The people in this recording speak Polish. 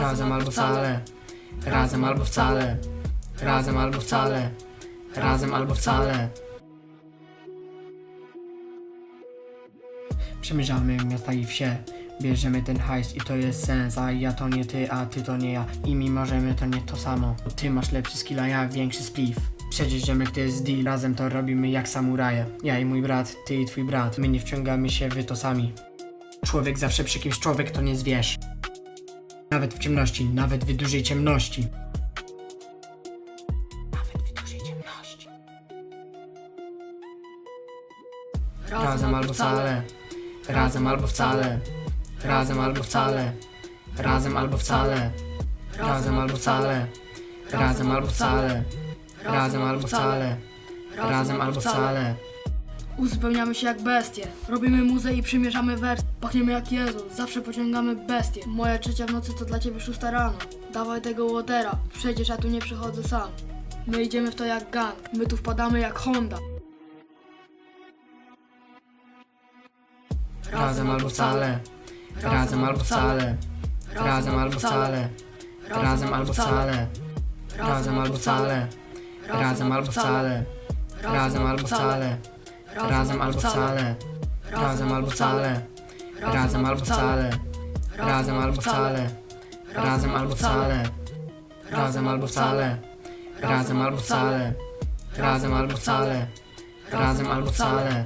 Razem albo wcale. Razem albo wcale. Razem albo wcale. Razem albo wcale. Przemierzamy miasta i wsie. Bierzemy ten hajs i to jest sens, a ja to nie ty, a ty to nie ja. I mimo, że my to nie to samo. Ty masz lepszy skill, a ja większy spliff. Przecież ziomek to jest deal, razem to robimy jak samuraje. Ja i mój brat, ty i twój brat. My nie wciągamy się, wy to sami. Człowiek zawsze przy kimś, człowiek to nie zwierz. Nawet w ciemności, nawet w dużej ciemności. Nawet w dużej ciemności. Razem albo wcale. Razem albo wcale. Razem albo wcale. Razem albo wcale. Razem albo wcale. Razem albo wcale. Razem albo wcale. Razem albo wcale. Uzupełniamy się jak bestie. Robimy muzę i przymierzamy wers. Pachniemy jak Jezus. Zawsze pociągamy bestie. Moja trzecia w nocy to dla ciebie szósta rano. Dawaj tego łotera. Przecież ja tu nie przychodzę sam. My idziemy w to jak gang. My tu wpadamy jak Honda. Razem albo wcale. Razem albo wcale. Razem albo wcale. Razem albo wcale. Razem albo wcale. Razem albo wcale. Razem albo wcale. Razem albo wcale. Razem albo wcale. Razem albo wcale. Razem albo wcale. Razem albo wcale. Razem albo wcale. Razem albo wcale. Razem albo wcale. Razem albo wcale.